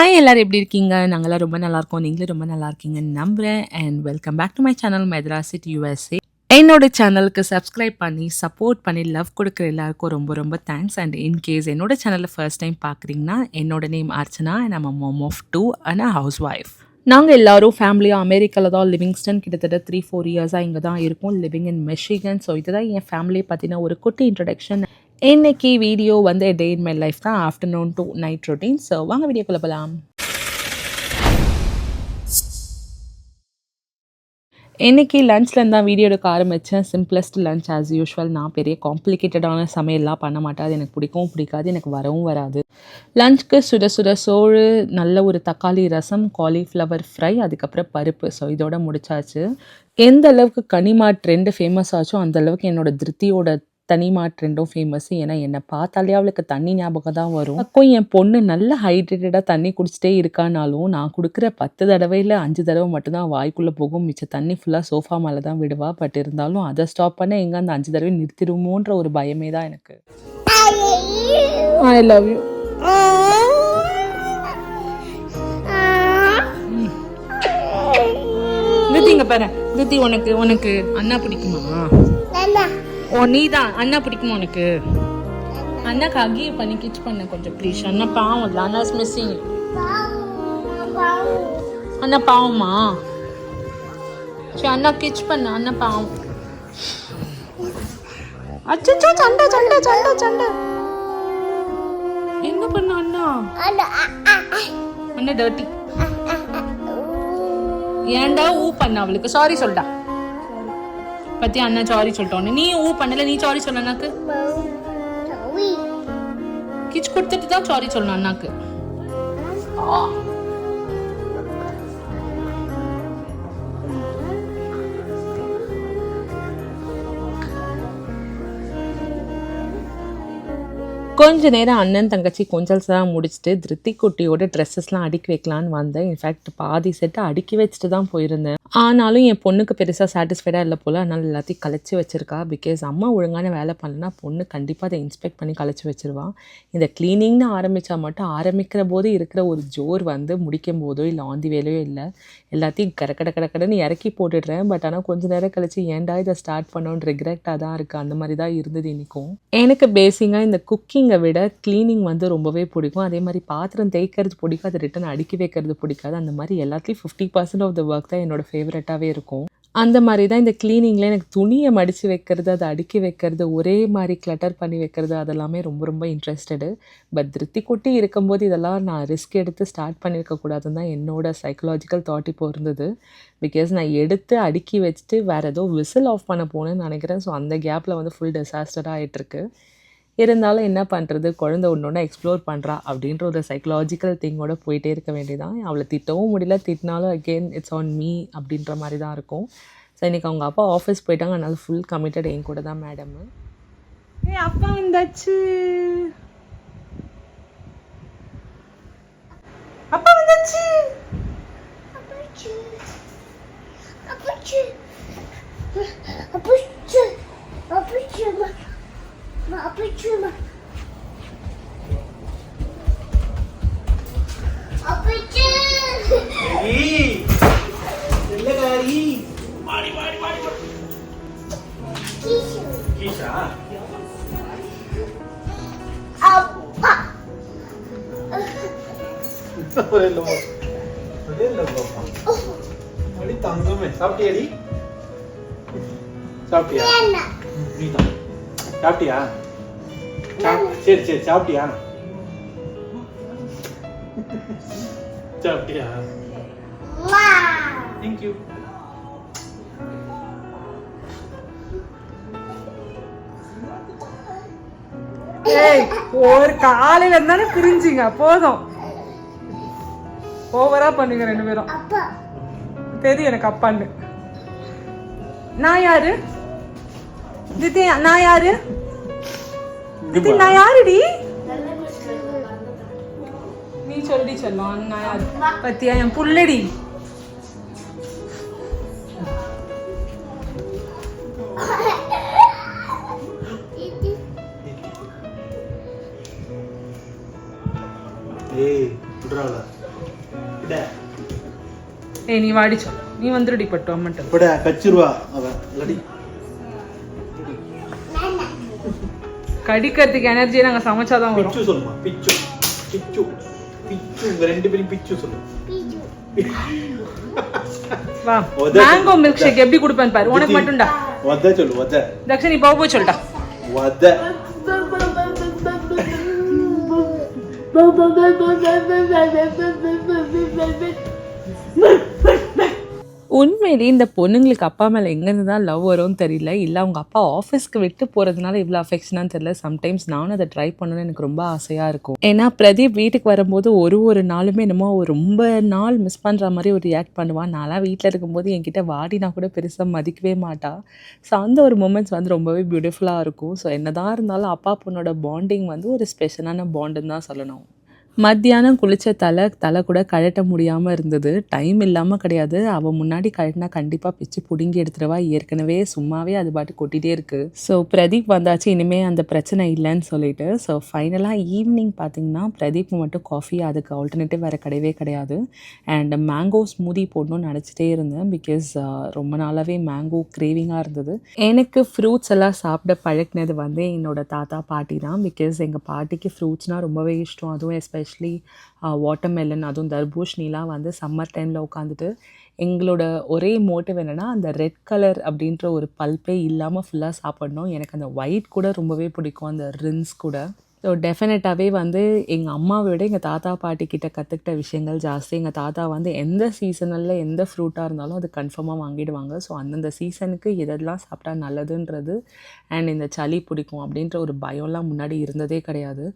Hi எல்லோரும் எப்படி இருக்கீங்க? நாங்களாம் ரொம்ப நல்லா இருக்கோம். நீங்களும் ரொம்ப நல்லா இருக்கீங்கன்னு நம்புகிறேன் and welcome back to my channel மெத்ராசிட் USA என்னோட சேனலுக்கு சப்ஸ்கிரைப் பண்ணி சப்போர்ட் பண்ணி லவ் கொடுக்குற எல்லாருக்கும் ரொம்ப ரொம்ப தேங்க்ஸ் அண்ட் இன்கேஸ் என்னோட சேனலில் ஃபர்ஸ்ட் டைம் பார்க்குறீங்கன்னா என்னோட நேம் அர்ச்சனா அண்ட் நம்ம mom of two and uh housewife நாங்கள் எல்லாரும் ஃபேமிலியாக அமெரிக்காவில் தான் லிவிங்ஸ்டன் கிட்டத்தட்ட த்ரீ ஃபோர் இயர்ஸாக இங்கே தான் இருக்கும். லிவிங் இன் மெஷிகன் ஸோ இதுதான் என் ஃபேமிலியை பற்றின ஒரு குட்டி இன்ட்ரடக்ஷன் இன்னைக்கு வீடியோ வந்து டே இன் மை லைஃப் தான். Afternoon to night routine so வாங்க வீடியோக்குள்ளே போகலாம் இன்றைக்கி லஞ்ச்லேருந்து தான் வீடியோ எடுக்க ஆரம்பித்தேன் சிம்பிளஸ்ட் லஞ்ச் ஆஸ் யூஷுவல் நான் பெரிய காம்ப்ளிகேட்டடான சமையல்லாம் பண்ண மாட்டேன். அது எனக்கு பிடிக்கவும் பிடிக்காது. எனக்கு வரவும் வராது. லஞ்சுக்கு சுட சுட சோறு நல்ல ஒரு தக்காளி ரசம் காலிஃப்ளவர் ஃப்ரை அதுக்கப்புறம் பருப்பு. ஸோ இதோட முடிச்சாச்சு. எந்த அளவுக்கு கனிமா ட்ரெண்டு ஃபேமஸ் ஆச்சோ அந்த அளவுக்கு என்னோட திருப்தியோட தனிமா ட்ரெண்டும் ஃபேமஸ் ஏன்னா என்னை பார்த்தாலே அவளுக்கு தண்ணி ஞாபகம் தான் வரும். அப்போ என் பொண்ணு நல்ல ஹைட்ரேட்டடாக தண்ணி குடிச்சிட்டே இருக்கானாலும் நான் கொடுக்குற பத்து தடவையில் அஞ்சு தடவை மட்டும்தான் வாய்க்குள்ளே போகும். மிச்ச தண்ணி ஃபுல்லாக சோஃபா மேலே தான் விடுவா. பட் இருந்தாலும் அதை ஸ்டாப் பண்ண எங்கே அந்த அஞ்சு தடவை நிறுத்திடுமோன்ற ஒரு பயமே தான் எனக்கு. ஐ லவ் யூ திருத்தி உனக்கு உனக்கு அண்ணா பிடிக்குமா? ஓ நீ தான் அண்ணா பிடிக்குமா உனக்கு? அண்ணாக்கு அகி பண்ணி கிச் பண்ண கொஞ்சம் ப்ளீஸ் அண்ணா பாவம் இல்லை. அண்ணா இஸ் மிஸ்ஸிங் அண்ணா பாவமா? சரி அண்ணா கிச் பண்ண. அண்ணா பாவம். அச்சோ சண்டை சண்டை சண்டை சண்டை. என்ன பண்ண அண்ணா? அண்ணா டர்ட்டி ஏன்டா ஊ பண்ண அவளுக்கு? சாரி சொல்டா. பத்தி அண்ணா சாரி சொல்லிட்டோன்னு. நீ ஊ பண்ணல நீ சாரி சொல்ல அண்ணாக்கு. கிச் கொடுத்துட்டு தான் சாரி சொல்லணும் அண்ணாக்கு. கொஞ்ச நேரம் அண்ணன் தங்கச்சி கொஞ்சல்ஸ்லாம் முடிச்சுட்டு திருத்தி குட்டியோட ட்ரெஸ்ஸஸ்லாம் அடுக்கி வைக்கலான்னு வந்தேன். இன்ஃபேக்ட் பாதி செட்டை அடுக்கி வச்சுட்டு தான் போயிருந்தேன். ஆனாலும் என் பொண்ணுக்கு பெருசாக சாட்டிஸ்ஃபைடாக இல்லை போல். அதனால் எல்லாத்தையும் கலைச்சி வச்சுருக்கா. பிகாஸ் அம்மா ஒழுங்கான வேலை பண்ணலனா பொண்ணு கண்டிப்பாக அதை இன்ஸ்பெக்ட் பண்ணி கலைச்சி வச்சுருவான் இந்த க்ளீனிங்னு ஆரம்பித்தா மட்டும் ஆரம்பிக்கிற போது இருக்கிற ஒரு ஜோர் வந்து முடிக்கும் போதோ இல்லை ஆந்தி வேலையோ இல்லை எல்லாத்தையும் கட கட கட இறக்கி போட்டுடுறேன். பட் ஆனால் கொஞ்ச நேரம் கழிச்சு ஏன்டா இதை ஸ்டார்ட் பண்ணோன்னு ரெக்ரெக்டாக தான் இருக்குது அந்த மாதிரி தான் இருந்தது இன்றைக்கும் எனக்கு பேசிங்காக இந்த குக்கிங்கை விட க்ளீனிங் வந்து ரொம்பவே பிடிக்கும். அதே மாதிரி பாத்திரம் தேய்க்கிறது பிடிக்கும் அதை ரிட்டன் அடுக்கி வைக்கிறது பிடிக்காது. அந்த மாதிரி எல்லாத்துலேயும் fifty percent of the work தான் என்னோட ஃபேவரட்டாகவே இருக்கும். அந்த மாதிரி தான் இந்த க்ளீனிங்கில் எனக்கு துணியை மடித்து வைக்கிறது அதை அடுக்கி வைக்கிறது ஒரே மாதிரி கிளட்டர் பண்ணி வைக்கிறது அதெல்லாமே ரொம்ப ரொம்ப இன்ட்ரெஸ்டடு பட் திருப்தி குட்டி இருக்கும்போது இதெல்லாம் நான் ரிஸ்க் எடுத்து ஸ்டார்ட் பண்ணியிருக்கக்கூடாதுன்னு தான் என்னோட சைக்கலாஜிக்கல் தாட் இப்போ இருந்தது. பிகாஸ் நான் எடுத்து அடுக்கி வச்சுட்டு வேறு ஏதோ விசில் ஆஃப் பண்ண போனேன்னு நினைக்கிறேன். ஸோ அந்த கேப்பில் வந்து ஃபுல் டிசாஸ்டராக ஆகிட்டுருக்கு இருந்தாலும் என்ன பண்ணுறது குழந்தை ஒன்று ஒன்று எக்ஸ்ப்ளோர் பண்ணுறா அப்படின்ற ஒரு சைக்கலாஜிக்கல் திங்கோட போயிட்டே இருக்க வேண்டியதான் அவளை திட்டவும் முடியல. திட்டினாலும் அகெயின் இட்ஸ் ஆன் மீ அப்படின்ற மாதிரி தான் இருக்கும். ஸோ இன்றைக்கி அவங்க அப்பா ஆஃபீஸ் போயிட்டாங்க. அதனால ஃபுல் கமிட்டட் என் கூட தான் மேடம் ஏ அப்பா வந்தாச்சு. அப்பா வந்தாச்சு. அடி தங்கமே சாப்பிட்டியாடி சாப்பிட்டியா? நீதான். சாப்பிட்டியா? சாப்- சரி சரி சாப்பிட்டியா? சாப்பிட்டியா? தேங்க்யூ ஒரு காலையில இருந்தானே பிரிஞ்சிங்க போதும். ஓவரா பண்ணுங்க ரெண்டு பேரும். தெரியும் எனக்கு அப்பான்னு. நான் யாரு? தித்தி நான் யாரு? தித்தி நான் யாருடி? நீ சொல்லி செல்லம் நான் யாரு? பத்தியா என் புள்ளடி. ஏய் விட்றாள ஏய் நீ வாடி சொல் நீ வந்துருடி பட்டு அம்மன்ட்டு விட கச்சிருவா அவ இல்லாடி கடிக்கிறதுக்கு எனர்ஜி நாங்கள் சமைச்சாதான் வரும் பிச்சு சொல்லுமா பிச்சு பிச்சு பிச்சு உங்க ரெண்டு பேரும் பிச்சு சொல்லு வா உத. மேங்கோ மில்க் ஷேக் எப்படி கொடுப்பேன் பாரு உனக்கு மட்டும்டா ஒத சொல்லு ஒத தக்ஷன் நீ போக போய் சொல்லிட்டா ஒத உண்மையிலேயே இந்த பொண்ணுங்களுக்கு அப்பா மேலே எங்கேருந்து தான் லவ் வரும்னு தெரியல. இல்லை அவங்க அப்பா ஆஃபீஸ்க்கு விட்டு போகிறதுனால இவ்வளோ அஃபெக்ஷனாக தெரியல. சம்டைம்ஸ் நானும் அதை ட்ரை பண்ணணும்னு எனக்கு ரொம்ப ஆசையாக இருக்கும். ஏன்னா பிரதீப் வீட்டுக்கு வரும்போது ஒரு ஒரு நாளுமே என்னமோ ரொம்ப நாள் மிஸ் பண்ணுற மாதிரி ஒரு ரியாக்ட் பண்ணுவான் நான்லாம் வீட்டில் இருக்கும்போது என்கிட்ட வாடினா கூட பெருசாக மதிக்கவே மாட்டா. ஸோ அந்த ஒரு மூமெண்ட்ஸ் வந்து ரொம்பவே பியூட்டிஃபுல்லாக இருக்கும். ஸோ என்னதான் இருந்தாலும் அப்பா பொண்ணோட பாண்டிங் வந்து ஒரு ஸ்பெஷலான பாண்டுன்னு தான் சொல்லணும். மத்தியானம் குளித்த தலை தலை கூட கழட்ட முடியாமல் இருந்தது. டைம் இல்லாமல் கிடையாது. அவள் முன்னாடி கழட்டினா கண்டிப்பாக பிச்சு பிடுங்கி எடுத்துருவா. ஏற்கனவே சும்மாவே அது பாட்டு கொட்டிகிட்டே இருக்குது ஸோ பிரதீப் வந்தாச்சு. இனிமேல் அந்த பிரச்சனை இல்லைன்னு சொல்லிட்டு. ஸோ ஃபைனலாக ஈவினிங் பார்த்தீங்கன்னா பிரதீப் மட்டும் காஃபி அதுக்கு ஆல்டர்னேட்டிவ் வேறு கிடையவே கிடையாது. அண்ட் மேங்கோ ஸ்மூதி போடணும்னு நினச்சிட்டே இருந்தேன். பிகாஸ் uh, ரொம்ப நாளாகவே மேங்கோ கிரேவிங்காக இருந்தது. எனக்கு ஃப்ரூட்ஸ் எல்லாம் சாப்பிட பழக்கினது வந்து என்னோடய தாத்தா பாட்டி தான். பிகாஸ் எங்கள் பாட்டிக்கு ஃப்ரூட்ஸ்னால் ரொம்பவே இஷ்டம். அதுவும் எஸ்பெஷல் வாட்டர்மெலன் uh, அதுவும் தர்பூஷணிலாம் வந்து சம்மர் டைமில் உட்காந்துட்டு எங்களோட ஒரே மோட்டிவ் என்னென்னா அந்த ரெட் கலர் அப்படின்ற ஒரு பல்பே இல்லாமல் ஃபுல்லாக சாப்பிடணும். எனக்கு அந்த ஒயிட் கூட ரொம்பவே பிடிக்கும் அந்த ரின்ஸ் கூட. ஸோ டெஃபினட்டாகவே வந்து எங்கள் அம்மாவை விட எங்கள் தாத்தா பாட்டி கிட்ட கற்றுக்கிட்ட விஷயங்கள் ஜாஸ்தி. எங்கள் தாத்தா வந்து எந்த சீசனில் எந்த ஃப்ரூட்டாக இருந்தாலும் அது கன்ஃபார்மாக வாங்கிடுவாங்க. ஸோ அந்தந்த சீசனுக்கு எதெல்லாம் சாப்பிட்டா நல்லதுன்றது அண்ட் இந்த சளி பிடிக்கும் அப்படின்ற ஒரு பயம்லாம் முன்னாடி இருந்ததே கிடையாது.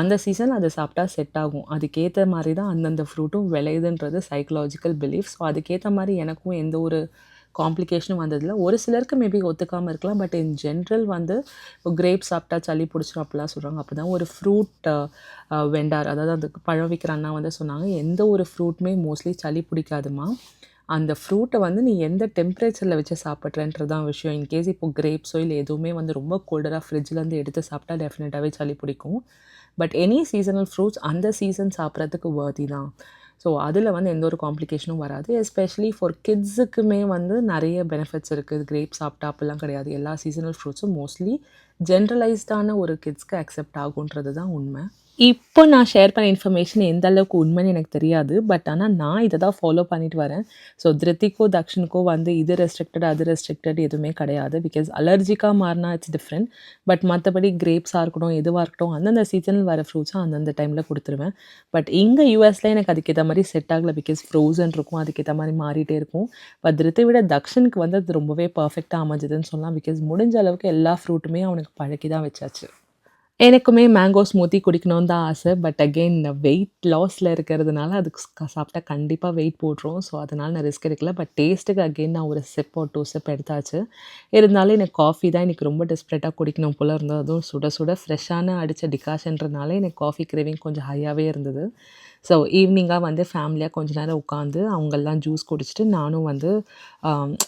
அந்த சீசன் அதை சாப்பிட்டா செட் ஆகும். அதுக்கேற்ற மாதிரி தான் அந்தந்த ஃப்ரூட்டும் விளையுதுன்றது சைக்கலாஜிக்கல் பிலீஃப் ஸோ அதுக்கேற்ற மாதிரி எனக்கும் எந்த ஒரு காம்ப்ளிகேஷனும் வந்ததில்ல. ஒரு சிலருக்கு மேபி ஒத்துக்காமல் இருக்கலாம். பட் இன் ஜென்ரல் வந்து கிரேப் சாப்பிட்டா சளி பிடிச்சிரும் அப்படிலாம் சொல்கிறாங்க அப்போ தான் ஒரு ஃப்ரூட் வெண்டார் அதாவது அந்த பழம் விற்கிற அண்ணா வந்து சொன்னாங்க எந்த ஒரு ஃப்ரூட்டுமே மோஸ்ட்லி சளி பிடிக்காதுமா அந்த ஃப்ரூட்டை வந்து நீ எந்த டெம்பரேச்சரில் வச்சு சாப்பிட்றன்றது தான் விஷயம். இன்கேஸ் இப்போ கிரேப்ஸோ இல்லை எதுவுமே வந்து ரொம்ப கோல்டராக ஃப்ரிட்ஜ்லேருந்து எடுத்து சாப்பிட்டா டெஃபினட்டாகவே சளி பிடிக்கும். பட் எனி சீசனல் ஃப்ரூட்ஸ் அந்த சீசன் சாப்பிட்றதுக்கு வர்த்தி தான். ஸோ அதில் வந்து எந்த ஒரு காம்ப்ளிகேஷனும் வராது. எஸ்பெஷலி ஃபார் கிட்ஸுக்குமே வந்து நிறைய பெனிஃபிட்ஸ் இருக்குது கிரேப் சாப்பிட்டா அப்படிலாம் கிடையாது. எல்லா சீசனல் ஃப்ரூட்ஸும் மோஸ்ட்லி ஜென்ரலைஸ்டான ஒரு கிட்ஸ்க்கு அக்செப்ட் ஆகுன்றது தான் உண்மை. இப்போ நான் ஷேர் பண்ண இன்ஃபர்மேஷன் எந்த அளவுக்கு உண்மைன்னு எனக்கு தெரியாது. பட் ஆனால் நான் இதை தான் ஃபாலோ பண்ணிட்டு வரேன். ஸோ திருத்திக்கோ தக்ஷனுக்கோ வந்து இது ரெஸ்ட்ரிக்டட் அது ரெஸ்ட்ரிக்டட் எதுவுமே கிடையாது. பிகாஸ் அலர்ஜிக்காக மாறினா இட்ஸ் டிஃப்ரெண்ட் பட் மற்றபடி கிரேப்ஸாக இருக்கட்டும் எதுவாக இருக்கட்டும் அந்தந்த சீசனில் வர ஃப்ரூட்ஸும் அந்தந்த டைமில் கொடுத்துருவேன். பட் இங்கே யூஎஸில் எனக்கு அதுக்கேற்ற மாதிரி செட் ஆகலை. பிகாஸ் ஃப்ரோசன் இருக்கும் அதுக்கேற்ற மாதிரி மாறிட்டே இருக்கும். பட் திருத்தை விட தக்ஷனுக்கு வந்து அது ரொம்பவே பர்ஃபெக்டாக அமைஞ்சதுன்னு சொல்லலாம். பிகாஸ் முடிஞ்ச அளவுக்கு எல்லா ஃப்ரூட்டுமே அவனுக்கு பழக்கி தான் வச்சாச்சு. எனக்குமே மேங்கோ ஸ்மூத்தி குடிக்கணும்னு தான் ஆசை. பட் அகெயின் வெயிட் லாஸில் இருக்கிறதுனால அதுக்கு சாப்பிட்டா கண்டிப்பாக வெயிட் போட்டுரும். ஸோ அதனால் நான் ரிஸ்க் எடுக்கல. பட் டேஸ்ட்டுக்கு அகெயின் நான் ஒரு சிப் ஒரு டூ சிப் எடுத்தாச்சு. இருந்தாலும் எனக்கு காஃபி தான் எனக்கு ரொம்ப டெஸ்ப்ரெட்டாக குடிக்கணும் போல் இருந்தது. அதுவும் சுட சுட ஃப்ரெஷ்ஷான அடித்த டிகாஷன்றனால எனக்கு காஃபி கிரேவிங் கொஞ்சம் ஹையாகவே இருந்தது. ஸோ ஈவினிங்காக வந்து ஃபேமிலியாக கொஞ்ச நேரம் உட்காந்து அவங்கெல்லாம் ஜூஸ் குடிச்சிட்டு நானும் வந்து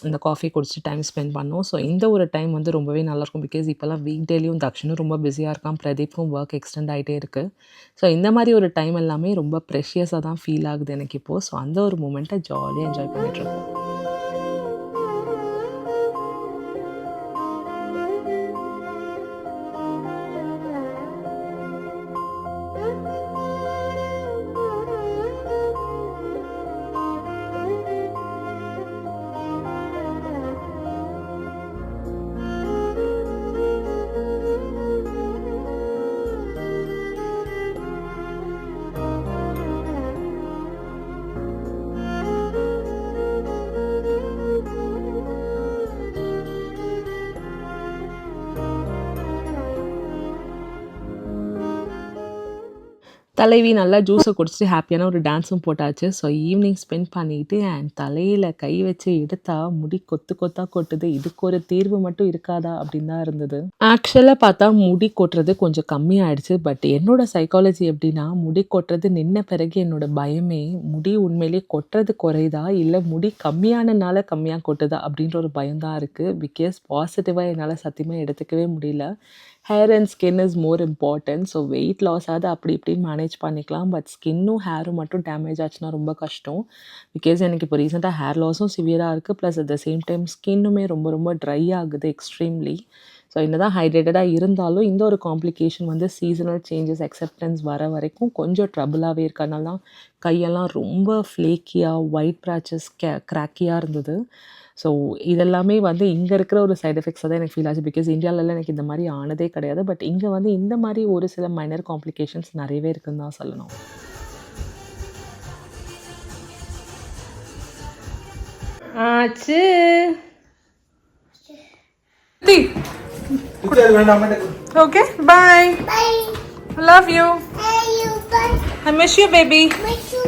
இந்த காஃபி குடிச்சிட்டு டைம் ஸ்பெண்ட் பண்ணோம். ஸோ இந்த ஒரு டைம் வந்து ரொம்பவே நல்லாயிருக்கும் பிகாஸ் இப்போல்லாம் வீக் டேலையும் தக்ஷனும் ரொம்ப பிஸியாக இருக்கான். பிரதீப்பும் ஒர்க் எக்ஸ்டெண்ட் ஆகிட்டே இருக்குது ஸோ இந்த மாதிரி ஒரு டைம் எல்லாமே ரொம்ப ப்ரெஷியஸாக தான் ஃபீல் ஆகுது எனக்கு இப்போது ஸோ அந்த ஒரு மூமெண்ட்டை ஜாலியாக என்ஜாய் பண்ணிகிட்ருக்கோம் தலைவி நல்லா ஜூஸை குடிச்சிட்டு ஹாப்பியான ஒரு டான்ஸும் போட்டாச்சு. ஸோ ஈவினிங் ஸ்பெண்ட் பண்ணிட்டு அண்ட் தலையில் கை வச்சு எடுத்தா முடி கொத்து கொத்தா கொட்டுது. இதுக்கு ஒரு தீர்வு மட்டும் இருக்காதா அப்படின்னு தான் இருந்தது. ஆக்சுவலாக பார்த்தா முடி கொட்டுறது கொஞ்சம் கம்மியாயிடுச்சு. பட் என்னோட சைக்காலஜி எப்படின்னா முடி கொட்டுறது நின்ன பிறகு என்னோட பயமே முடி உண்மையிலேயே கொட்டுறது குறையுதா? இல்லை முடி கம்மியானனால கம்மியாக கொட்டுதா? அப்படின்ற ஒரு பயம் தான் இருக்குது பிகாஸ் பாசிட்டிவாக என்னால் சத்தியமாக எடுத்துக்கவே முடியல. Hair and skin is more important so weight loss ஆகுது அப்படி இப்படின்னு மேனேஜ் பண்ணிக்கலாம். பட் ஸ்கின்னும் ஹேரும் மட்டும் டேமேஜ் ஆச்சுன்னா ரொம்ப கஷ்டம். பிகாஸ் எனக்கு இப்போ ரீசெண்டாக ஹேர் லாஸும் சிவியராக இருக்குது plus at the same time ஸ்கின்னுமே ரொம்ப ரொம்ப ட்ரை ஆகுது எக்ஸ்ட்ரீம்லி ஸோ என்ன தான் ஹைட்ரேட்டடாக இருந்தாலும் இந்த ஒரு காம்ப்ளிகேஷன் வந்து சீசனல் சேஞ்சஸ் அக்செப்டன்ஸ் வர வரைக்கும் கொஞ்சம் ட்ரபுளாகவே இருக்கனால தான் கையெல்லாம் ரொம்ப ஃப்ளேக்கியாக ஒயிட் ப்ராச்சஸ் கே க்ராக்கியாக இருந்தது. ஸோ இதெல்லாமே வந்து இங்கே இருக்கிற ஒரு சைடு எஃபெக்ட்ஸாக தான் எனக்கு ஃபீல் ஆச்சு. பிகாஸ் இந்தியாவிலலாம் எனக்கு இந்த மாதிரி ஆனதே கிடையாது. பட் இங்கே வந்து இந்த மாதிரி ஒரு சில மைனர் காம்ப்ளிகேஷன்ஸ் நிறையவே இருக்குன்னு தான் சொல்லணும். ஆச்சு. Okay bye. Love you. I miss you baby Miss you.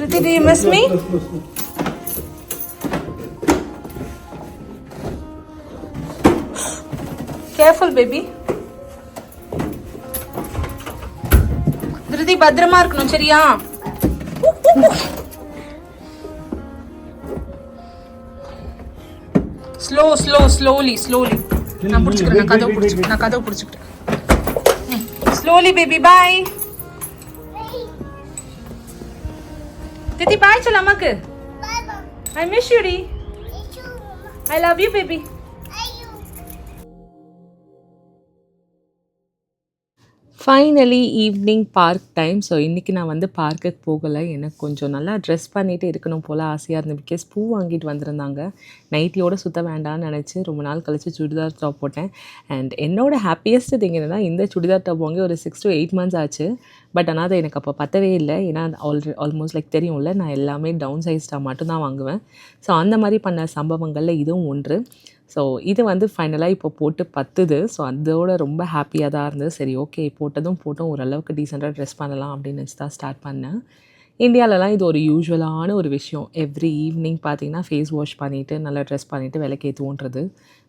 Riti, do Careful, baby. Dhriti பத்திரமா இருக்கணும் சரியா? ஸ்லோ ஸ்லோ ஸ்லோலி ஸ்லோலி நான் பிடிச்சிக்கிறேன் நான் கதவு பிடிச்சிக்கிறேன் நான் கதவு பிடிச்சிக்கிறேன். ஸ்லோலி பேபி பாய் திதி பாய் சொல்லு அம்மாக்கு. ஐ மிஸ் யூ டி Miss you, Mama. I love you baby finally evening park time so இன்றைக்கி நான் வந்து பார்க்குக்கு போகலை. எனக்கு கொஞ்சம் நல்லா ட்ரெஸ் பண்ணிகிட்டு இருக்கணும் போல் ஆசையாக இருந்தது. பிகாஸ் பூ வாங்கிட்டு வந்திருந்தாங்க. நைட்டியோட சுத்த வேண்டாம்னு நினச்சி ரொம்ப நாள் கழித்து சுடிதார் டாப் போட்டேன். அண்ட் என்னோடய ஹாப்பியஸ்ட் திங் என்னென்னா இந்த சுடிதார் டாப் வாங்கி ஒரு சிக்ஸ் டு எயிட் மந்த்ஸ் ஆச்சு. பட் ஆனால் அது எனக்கு அப்போ பத்தவே இல்லை. ஏன்னா ஆல்ரெடி ஆல்மோஸ்ட் லைக் தெரியும்ல நான் எல்லாமே டவுன் சைஸ்டாக மட்டும்தான் வாங்குவேன். ஸோ அந்த மாதிரி பண்ண சம்பவங்களில் இதுவும் ஒன்று. ஸோ இது வந்து ஃபைனலாக இப்போ போட்டு பத்துது. ஸோ அதோட ரொம்ப ஹாப்பியாக தான் இருந்தது. சரி ஓகே போட்டதும் போட்டோம். ஓரளவுக்கு டீசெண்டாக ட்ரெஸ் பண்ணலாம் அப்படின்னு நினச்சி தான் ஸ்டார்ட் பண்ணேன். இந்தியாவிலலாம் இது ஒரு யூஸ்வலான ஒரு விஷயம். எவ்ரி ஈவினிங் பார்த்தீங்கன்னா ஃபேஸ் வாஷ் பண்ணிவிட்டு நல்லா ட்ரெஸ் பண்ணிவிட்டு விளக்கேற்றுவோன்றது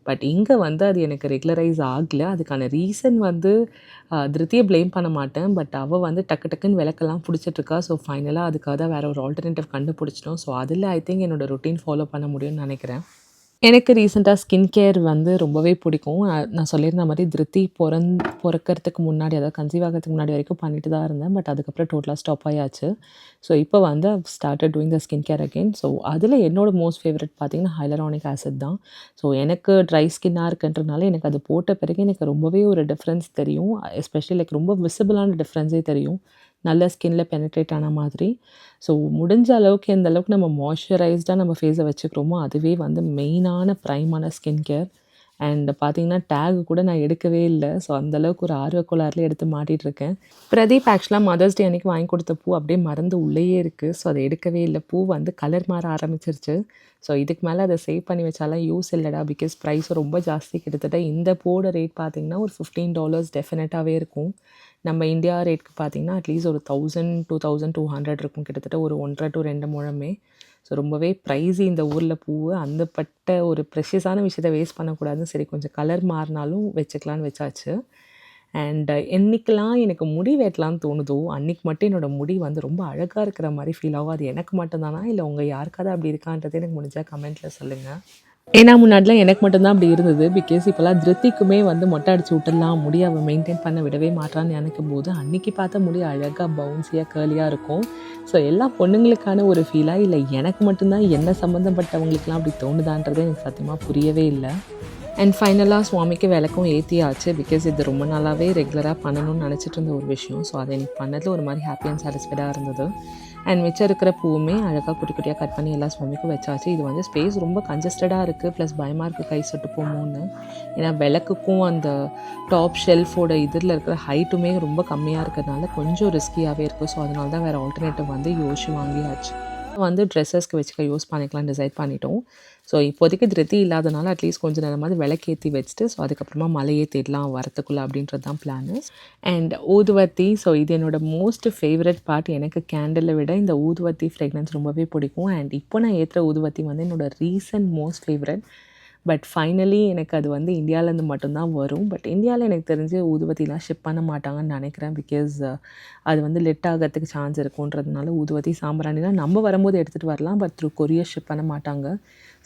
பட் இங்கே வந்து அது எனக்கு ரெகுலரைஸ் ஆகலை. அதுக்கான ரீசன் வந்து திருத்தியை ப்ளேம் பண்ண மாட்டேன். பட் அவள் வந்து டக்கு டக்குன்னு விளக்கெல்லாம் பிடிச்சிட்ருக்கா. ஸோ ஃபைனலாக அதுக்காக தான் வேறு ஒரு ஆல்டர்னேட்டிவ் கண்டுபிடிச்சிட்டோம். ஸோ அதில் ஐ திங்க் என்னோட ரொட்டீன் ஃபாலோ பண்ண முடியும்னு நினைக்கிறேன். எனக்கு ரீசெண்டாக ஸ்கின் கேர் வந்து ரொம்பவே பிடிக்கும். நான் சொல்லியிருந்த மாதிரி திருத்தி பிறந் பிறக்கிறதுக்கு முன்னாடி அதாவது கன்சீவ் ஆகிறதுக்கு முன்னாடி வரைக்கும் பண்ணிட்டு தான் இருந்தேன். பட் அதுக்கப்புறம் டோட்டலாக ஸ்டாப் ஆயாச்சு. ஸோ இப்போ வந்து started doing the skin care again so அதில் என்னோட மோஸ்ட் ஃபேவரட் பார்த்தீங்கன்னா ஹைலரானிக் ஆசிட் தான். ஸோ எனக்கு ட்ரை ஸ்கின்னாக இருக்குன்றனால எனக்கு அது போட்ட பிறகு எனக்கு ரொம்பவே ஒரு டிஃப்ரென்ஸ் தெரியும். எஸ்பெஷலி லைக் ரொம்ப விசிபிளான டிஃப்ரென்ஸே தெரியும். நல்ல ஸ்கின்ல பெனட்ரேட் ஆன மாதிரி. ஸோ முடிஞ்ச அளவுக்கு எந்த அளவுக்கு நம்ம மாய்ஸ்சரைஸ்டாக நம்ம ஃபேஸை வச்சுக்கிறோமோ அதுவே வந்து மெயினான ப்ரைமான ஸ்கின் கேர் அண்ட் பார்த்தீங்கன்னா டேக் கூட நான் எடுக்கவே இல்லை. ஸோ அந்தளவுக்கு ஒரு ஆர்வக்கோளாறுல எடுத்து மாட்டிகிட்டு இருக்கேன். பிரதீப் ஆக்சுவலாக மதர்ஸ் டே அன்னைக்கு வாங்கி கொடுத்த பூ அப்படியே மறந்து உள்ளேயே இருக்குது ஸோ அதை எடுக்கவே இல்லை. பூ வந்து கலர் மாற ஆரம்பிச்சிருச்சு. ஸோ இதுக்கு மேலே அதை சேவ் பண்ணி வச்சாலாம் யூஸ் இல்லைடா. பிகாஸ் ப்ரைஸும் ரொம்ப ஜாஸ்தி. கிட்டத்தட்ட இந்த பூவோட ரேட் பார்த்திங்கன்னா ஒரு ஃபிஃப்டீன் டாலர்ஸ் டெஃபினட்டாகவே இருக்கும். நம்ம இந்தியா ரேட்க்கு பார்த்தீங்கன்னா அட்லீஸ்ட் ஒரு thousand two thousand two hundred இருக்கும் கிட்டத்தட்ட ஒரு ஒன்றரை டு ரெண்டு முழமே. ஸோ ரொம்பவே ப்ரைஸி இந்த ஊரில் பூவு. அந்த பட்ட ஒரு ப்ரெஷியஸான விஷயத்தை வேஸ்ட் பண்ணக்கூடாதுன்னு சரி கொஞ்சம் கலர் மாறினாலும் வச்சுக்கலான்னு வச்சாச்சு. அண்ட் uh, என்றைக்கெல்லாம் எனக்கு முடி வெட்டலான்னு தோணுதோ அன்றைக்கி மட்டும் என்னோடய முடி வந்து ரொம்ப அழகாக இருக்கிற மாதிரி ஃபீல் ஆகும். அது எனக்கு மட்டும்தானா? இல்லை உங்கள் யாருக்காவது அப்படி இருக்கான்றது எனக்கு முடிஞ்சால் கமெண்ட்டில் சொல்லுங்கள் ஏன்னா முன்னாடிலாம் எனக்கு மட்டும்தான் அப்படி இருந்தது. பிகாஸ் இப்போல்லாம் திருத்திக்குமே வந்து மொட்டை அடிச்சு விட்டுடலாம். முடி அவள் மெயின்டைன் பண்ண விடவே மாட்டான்னு நினைக்கும் போது அன்றைக்கி பார்த்த முடி அழகாக பவுன்ஸியாக கேர்லியாக இருக்கும். ஸோ எல்லா பொண்ணுங்களுக்கான ஒரு ஃபீலாக இல்லை எனக்கு மட்டும்தான் என்ன சம்மந்தப்பட்டவங்களுக்குலாம் அப்படி தோணுதான்றது எனக்கு சத்தியமாக புரியவே இல்லை. அண்ட் ஃபைனலாக சுவாமிக்கு விளக்கும் ஏற்றியாச்சு பிகாஸ் இது ரொம்ப நாளாகவே ரெகுலராக பண்ணணும்னு நினச்சிட்டு இருந்த ஒரு விஷயம். ஸோ அதை எனக்கு பண்ணதில் ஒரு மாதிரி ஹாப்பி அண்ட் சாட்டிஸ்ஃபைடாக இருந்தது. அண்ட் மிச்சம் இருக்கிற பூவுமே அழகாக குட்டி குட்டியாக கட் பண்ணி எல்லா சுவாமிக்கும் வச்சாச்சு. இது வந்து ஸ்பேஸ் ரொம்ப கன்ஜஸ்டடாக இருக்குது ப்ளஸ் பயமாக இருக்குது கை சுட்டு போமோன்னு. ஏன்னா விளக்குக்கும் அந்த டாப் ஷெல்ஃபோட இதில் இருக்கிற ஹைட்டுமே ரொம்ப கம்மியாக இருக்கிறதுனால கொஞ்சம் ரிஸ்கியாகவே இருக்குது ஸோ அதனால தான் வேறு ஆல்டர்னேட்டிவ் வந்து யோசிச்சு வாங்கியாச்சு. வந்து ட்ரெஸ்ஸஸ்க்கு வச்சுக்க யூஸ் பண்ணிக்கலாம் டிசைட் பண்ணிட்டோம். ஸோ இப்போதைக்கு திருத்தி இல்லாதனால அட்லீஸ்ட் கொஞ்சம் நேரமாவது விளக்கேற்றி வச்சுட்டு ஸோ அதுக்கப்புறமா மலையேற்றிடலாம் வரத்துக்குள்ளே அப்படின்றது தான் பிளானு அண்ட் ஊதுவத்தி ஸோ இது என்னோடய மோஸ்ட் ஃபேவரட் பார்ட் எனக்கு கேண்டலை விட இந்த ஊதுவத்தி ஃப்ரெக்னன்ஸ் ரொம்பவே பிடிக்கும். அண்ட் இப்போ நான் ஏற்றுற ஊதுவத்தி வந்து என்னோட recent most favourite but finally எனக்கு அது வந்து இந்தியாவிலேருந்து மட்டும்தான் வரும். பட் இந்தியாவில் எனக்கு தெரிஞ்சு ஊதுவத்திலாம் ஷிப் பண்ண மாட்டாங்கன்னு நினைக்கிறேன் பிகாஸ் அது வந்து லெட் ஆகிறதுக்கு சான்ஸ் இருக்குன்றதுனால ஊதுவத்தி சாம்பிராணிலாம் நம்ம வரும்போது எடுத்துகிட்டு வரலாம். பட் த்ரூ கொரியர் ஷிப் பண்ண மாட்டாங்க.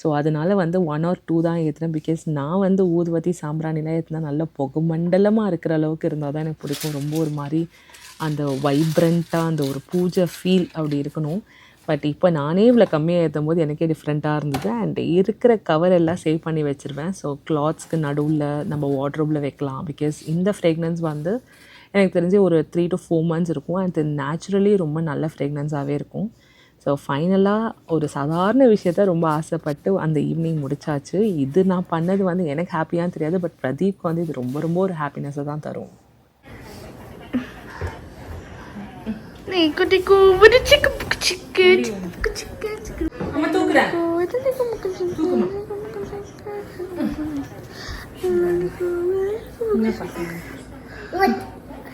ஸோ அதனால் வந்து ஒன் ஆர் டூ தான் ஏற்றுனேன் பிகாஸ் நான் வந்து ஊதுவத்தி சாம்பிராணிலாம் ஏற்றினா நல்ல புகமண்டலமாக இருக்கிற அளவுக்கு இருந்தால் தான் எனக்கு பிடிக்கும். ரொம்ப ஒரு மாதிரி அந்த வைப்ரண்ட்டாக அந்த ஒரு பூஜை ஃபீல் அப்படி இருக்கணும். பட் இப்போ நானே இவ்வளோ கம்மியாக ஏற்றும் போது எனக்கே டிஃப்ரெண்ட்டாக இருந்தது. அண்ட் இருக்கிற கவர் எல்லாம் சேவ் பண்ணி வச்சுருவேன். ஸோ கிளாத்ஸ்க்கு நடுவில் நம்ம வாட்ரோப்பில் வைக்கலாம். பிகாஸ் இந்த ஃப்ரேக்னன்ஸ் வந்து எனக்கு தெரிஞ்சு ஒரு த்ரீ டு ஃபோர் மந்த்ஸ் இருக்கும். அண்ட் நேச்சுரலி ரொம்ப நல்ல ஃப்ரேக்னன்ஸாகவே இருக்கும். ஸோ ஃபைனலாக ஒரு சாதாரண விஷயத்த ரொம்ப ஆசைப்பட்டு அந்த ஈவினிங் முடிச்சாச்சு. இது நான் பண்ணது வந்து எனக்கு ஹாப்பியான்னு தெரியாது. பட் பிரதீப்க்கு வந்து இது ரொம்ப ரொம்ப ஒரு ஹாப்பினஸை தான் தரும்.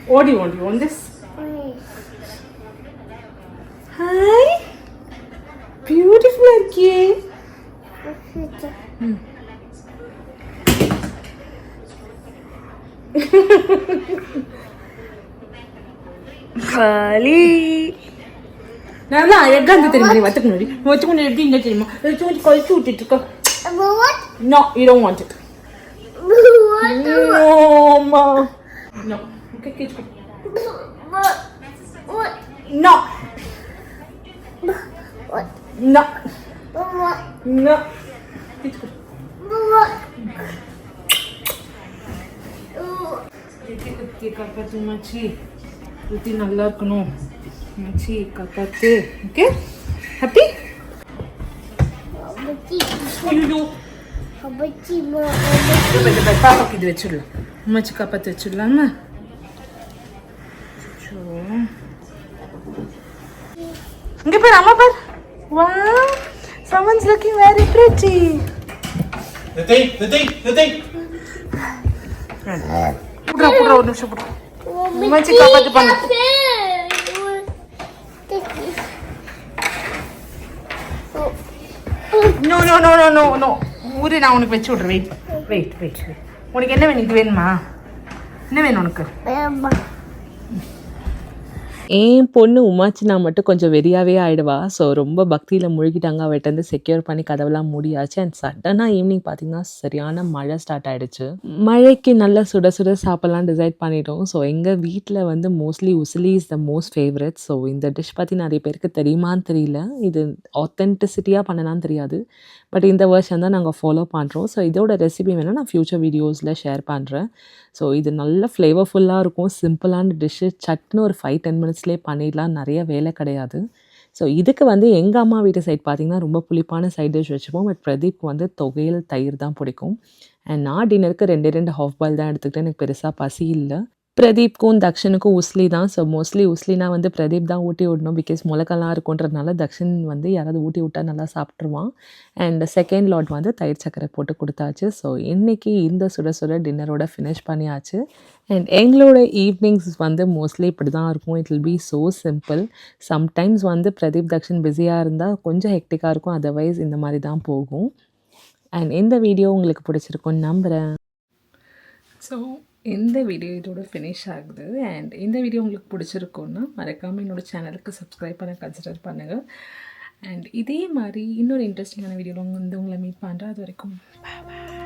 ഓടി ഓടി ഓൺ ദിസ് ഹായ് ബ്യൂട്ടിഫുൾ ആക്കിയേ chicken. நம்ம தூக்குறேன் What a Nico, chicken. ஓடி ஓடி ஒன் திஸ் ஹாய் பியூட்டிஃபுல்லாக இருக்கியே Kali. நல்லா அழகாக இருந்து தெரியுமா நீ வத்துக்கு முன்னாடி வச்சுக்கு முன்னாடி எப்படி இங்கே தெரியுமா வச்சு வச்சு கழிச்சு குத்தி நல்லா இருக்கணும்? மச்சி காப்பாத்து. ஓகே ஹாப்பி பாப்பாக்கு இது வச்சிடலாம். மச்சி காப்பாற்றி வச்சிடலாமா? இங்க பேர் அம்மா பேர். வா நிதி நிதி புட்றா புட்றா ஒரு நிமிஷம் புட்றா. மச்சி காப்பாத்தி பண்ணு. No no no no no no ஊரு நான் உனக்கு வச்சு விட்றேன். வெயிட் வெயிட் வெயிட் உனக்கு என்ன வேணும்? இது வேணுமா? என்ன வேணும் உனக்கு? என் பொண்ணு உமாச்சினா மட்டும் கொஞ்சம் வெறியாவே ஆயிடுவா. ஸோ ரொம்ப பக்தியில் முழுகிட்டாங்க. அவட்ட வந்து செக்யூர் பண்ணி கதவெல்லாம் மூடியாச்சு. அண்ட் சடனாக ஈவினிங் பார்த்தீங்கன்னா சரியான மழை ஸ்டார்ட் ஆயிடுச்சு. மழைக்கு நல்லா சுட சுட சாப்பிட்லாம் டிசைட் பண்ணிட்டோம். ஸோ எங்கள் வீட்டில் வந்து mostly usili is the most favourite so இந்த டிஷ் பற்றி நிறைய பேருக்கு தெரியுமான்னு தெரியல. இது ஆத்தென்டிசிட்டியாக பண்ணலான்னு தெரியாது. பட் இந்த வருஷம் தான் நாங்கள் ஃபாலோ பண்ணுறோம் ஸோ இதோட ரெசிபி வேணால் நான் ஃப்யூச்சர் வீடியோஸில் ஷேர் பண்ணுறேன் ஸோ இது நல்ல ஃப்ளேவர்ஃபுல்லாக இருக்கும். சிம்பிளான டிஷ்ஷு சட்னு ஒரு ஃபைவ் டென் மினிட்ஸ் மினிட்ஸ்லேயே பண்ணிடலாம் நிறைய வேலை கிடையாது. ஸோ இதுக்கு வந்து எங்கள் அம்மா வீட்டு சைட் பார்த்திங்கன்னா ரொம்ப புளிப்பான சைட் டிஷ் வச்சுப்போம். பட் பிரதீப் வந்து தொகையில் தயிர் தான் பிடிக்கும். அண்ட் நான் டின்னருக்கு ரெண்டே ரெண்டு ஹாஃப் பால் தான் எடுத்துக்கிட்டேன். எனக்கு பெருசாக பசி இல்லை. பிரதீப்க்கும் தக்ஷனுக்கும் உஸ்லி தான். ஸோ மோஸ்ட்லி உஸ்லினா வந்து பிரதீப் தான் ஊட்டி விடணும். பிகாஸ் முளக்கெல்லாம் இருக்குன்றதுனால தக்ஷன் வந்து யாராவது ஊட்டி விட்டா நல்லா சாப்பிட்ருவான் அண்ட் செகண்ட் லாட் வந்து தயிர் சக்கரை போட்டு கொடுத்தாச்சு. ஸோ இன்றைக்கி இந்த சுட சுட டின்னரோட ஃபினிஷ் பண்ணியாச்சு. அண்ட் எங்களோட ஈவினிங்ஸ் வந்து மோஸ்ட்லி இப்படி தான் இருக்கும். It will be so simple sometimes வந்து பிரதீப் தக்ஷன் பிஸியாக இருந்தால் கொஞ்சம் ஹெக்டிக்காக இருக்கும். அதர்வைஸ் இந்த மாதிரி தான் போகும். அண்ட் இந்த வீடியோ உங்களுக்கு பிடிச்சிருக்கும்னு நம்புகிறேன் ஸோ இந்த வீடியோ இதோட ஃபினிஷ் ஆகுது. அண்ட் இந்த வீடியோ உங்களுக்கு பிடிச்சிருக்கோன்னா மறக்காமல் என்னோடய சேனலுக்கு சப்ஸ்கிரைப் பண்ண கன்சிடர் பண்ணுங்கள் அண்ட் இதே மாதிரி இன்னொரு இன்ட்ரெஸ்டிங்கான வீடியோவில் வந்து உங்களை மீட் பண்ணுறேன் அது வரைக்கும் பாய்